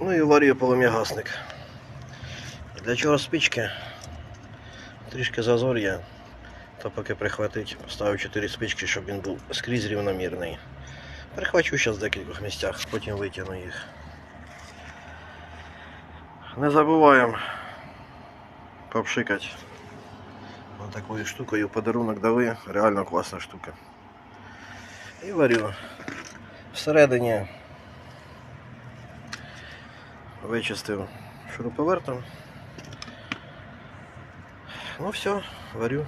Ну і варю полум'ягасник. Для чого спички? Трішки зазор є. То поки прихватить, поставив 4 спички, щоб він був скрізь рівномірний. Прихвачу зараз в декількох місцях, потім витягну їх. Не забуваємо попшикати. Ось такою штукою подарунок дали, реально класна штука. І варю. Всередині вичистив шуруповертом. Ну все, варю.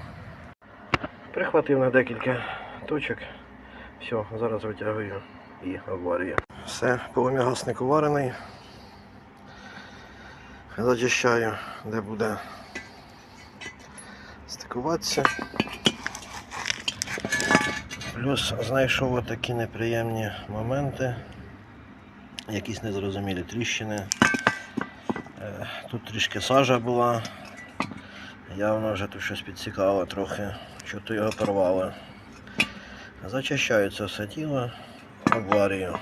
Прихватив на декілька точок. Все, зараз витягую і обварюю. Все, полум'ягасник уварений. Зачищаю, де буде стикуватися. Плюс знайшов отакі неприємні моменти, якісь незрозумілі тріщини. Е, Тут трішки сажа була. Явно вже тут щось підсікало трохи, що то його порвало. Зачищаю це все тіло, обварюю.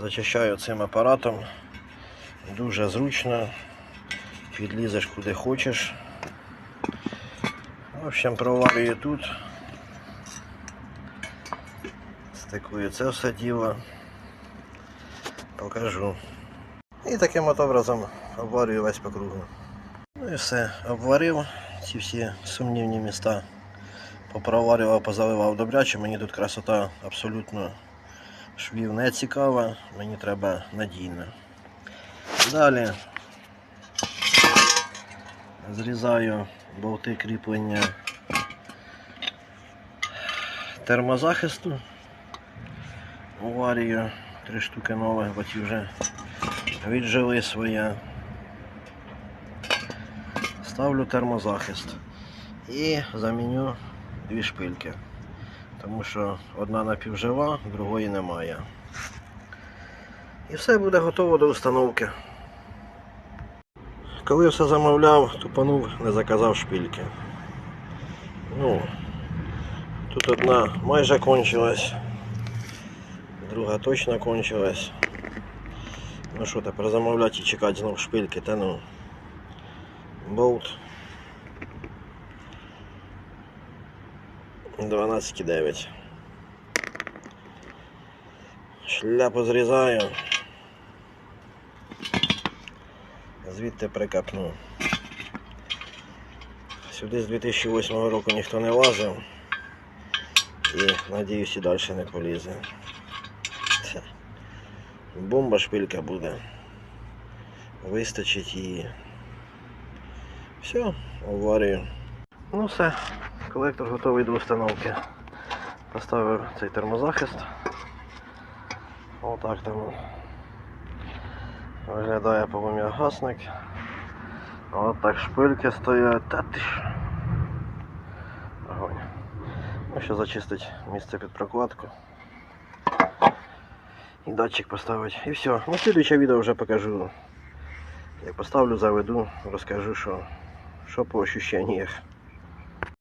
Зачищаю цим апаратом. Дуже зручно. Підлізеш куди хочеш. В общем, проварюю тут. Стикую це все діло. Покажу. І таким от образом обварюю весь по кругу. Ну і все, обварив ці всі сумнівні міста. Попроварював, позаливав добряче, мені тут красота абсолютно швів не цікава, мені треба надійно. Далі зрізаю болти кріплення термозахисту. Уварюю три штуки нових, бо ті вже віджили своє. Ставлю термозахист і заміню дві шпильки, тому що одна напівжива, другої немає. І все буде готово до установки. Коли все замовляв, тупанув, не заказав шпильки. Ну, тут одна майже кончилась, друга точно кончилась. Ну що тепер замовляти і чекати знов шпильки, та ну. Болт 12,9. Шляпу зрізаю. Звідти прикапну. Сюди з 2008 року ніхто не лазив. І надіюсь і далі не полізе. Бомба шпилька буде. Вистачить її. Все, обварюю. Ну все, колектор готовий до установки. Поставив цей термозахист. Отак там виглядає полум'ягасник. От так шпильки стоять. Та ти ж. Огонь. Ну, ще зачистить місце під прокладку. І датчик поставить. І все. Ну, слідуюче відео вже покажу. Як поставлю, заведу, розкажу, що, що по ощущениях.